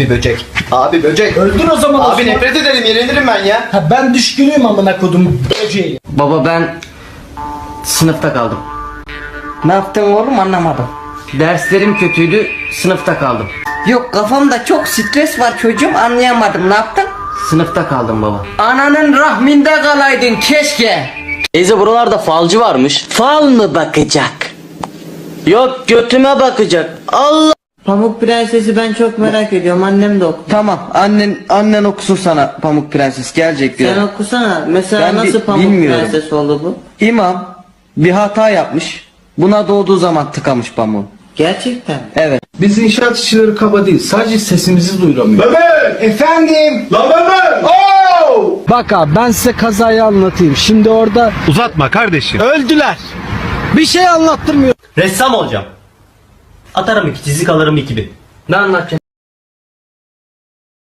Abi böcek. Abi böcek. Öldür o zaman Abi Osman. nefret ederim yenilirim ben ya. Ha, ben düşkünüyüm amına kodum böceği. Baba ben sınıfta kaldım. Ne yaptın oğlum anlamadım. Derslerim kötüydü, sınıfta kaldım. Yok kafamda çok stres var çocuğum anlayamadım ne yaptın? Sınıfta kaldım baba. Ananın rahminde kalaydın keşke. Teyze buralarda falcı varmış. Fal mı bakacak? Yok götüme bakacak. Allah. Pamuk Prenses'i ben çok merak ediyorum annem de oku. Tamam annen annen okusun sana Pamuk Prenses gelecek Sen biraz. okusana mesela Ben bi- nasıl Pamuk bilmiyorum. Prenses oldu bu? İmam bir hata yapmış. Buna doğduğu zaman tıkamış pamuğu. Gerçekten mi? Evet. Biz inşaat işçileri kaba değil. Sadece sesimizi duyuramıyor. Efendim. Bak abi ben size kazayı anlatayım. Şimdi orada Uzatma kardeşim. öldüler. Bir şey anlattırmıyor. Ressam olacağım. Atarım iki çizik alırım 2000. Ne anlatacaksın?